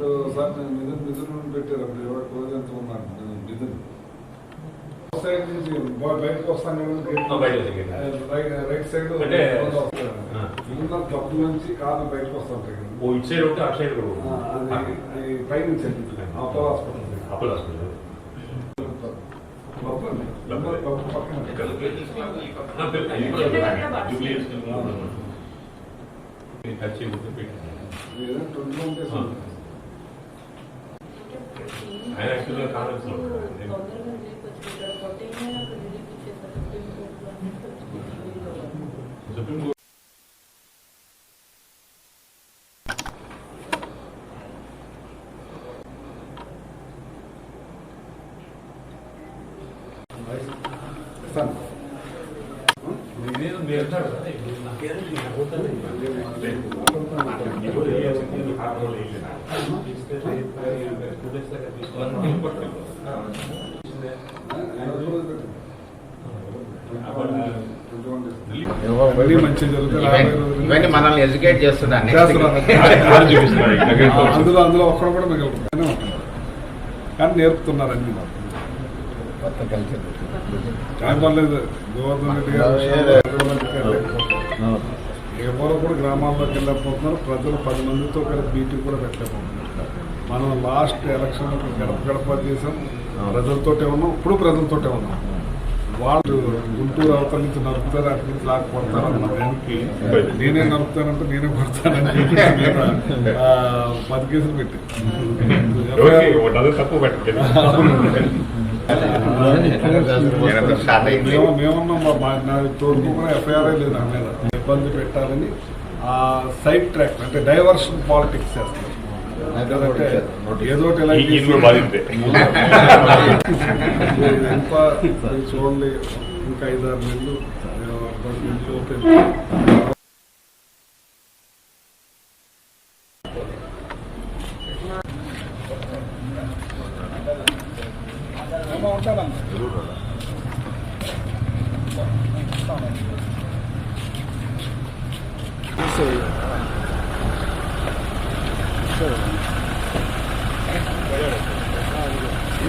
ఇప్పుడు సార్ నేను మిథున్ నుండి పెట్టారు అప్పుడు ఎవరు క్లోజ్ ఎంత సైడ్ నుంచి బా- బయటకు వస్తాను. Right side. ఉన్న క్లబ్ నుంచి కాదు బయటకు. ఓ ఇటు సైడ్ ఒకటి అటు సైడ్. అది అది పైనుంచి అపోలో హాస్పిటల్. అపోలో హాస్పిటల్ పక్కన. సుప్రీం కోర్టు ఇస్తాను. ఇదేదో మీరు ఇవన్నీ- మనల్ని ఎడ్యుకేట్ ఆ, అందులో అందులో ఒక్కడు కూడా మిగలదు కానీ నేర్పుతున్నారు అన్ని మాకు. కొత్త కల్చర్ పర్లేదు. గోవర్ధన్ రెడ్డి గారు ఎవరు కూడా గ్రామాల్లోకి వెళ్ళకపోతున్నారు. ప్రజలు పది మందితో కలిపి మీటింగ్ కూడా పెట్టలేకపోతున్నారు మనం లాస్ట్ ఎలక్షన్ గడప గడప చేసాం. ప్రజలతోటే ఉన్నాం. ఇప్పుడు ప్రజలతోటే ఉన్నాం. వాళ్ళు గుంటూరు అవతల నుంచి నరుకుతారు అటు నుంచి లాక్కొడతారు అన్న దానికి నేనే నరుకుతానంటే నేనే కొడతానని చెప్పి పది కేసులు పెట్టి. మేమున్నాం నా తోడుకు కూడా ఎఫ్ఐఆర్ లేదు నా మీద. ఇబ్బంది పెట్టాలని ఆ సైడ్ ట్రాక్ అంటే డైవర్షన్ పాలిటిక్స్ చేస్తారు చూడండి ఇంకా ఐదారు నెలలు open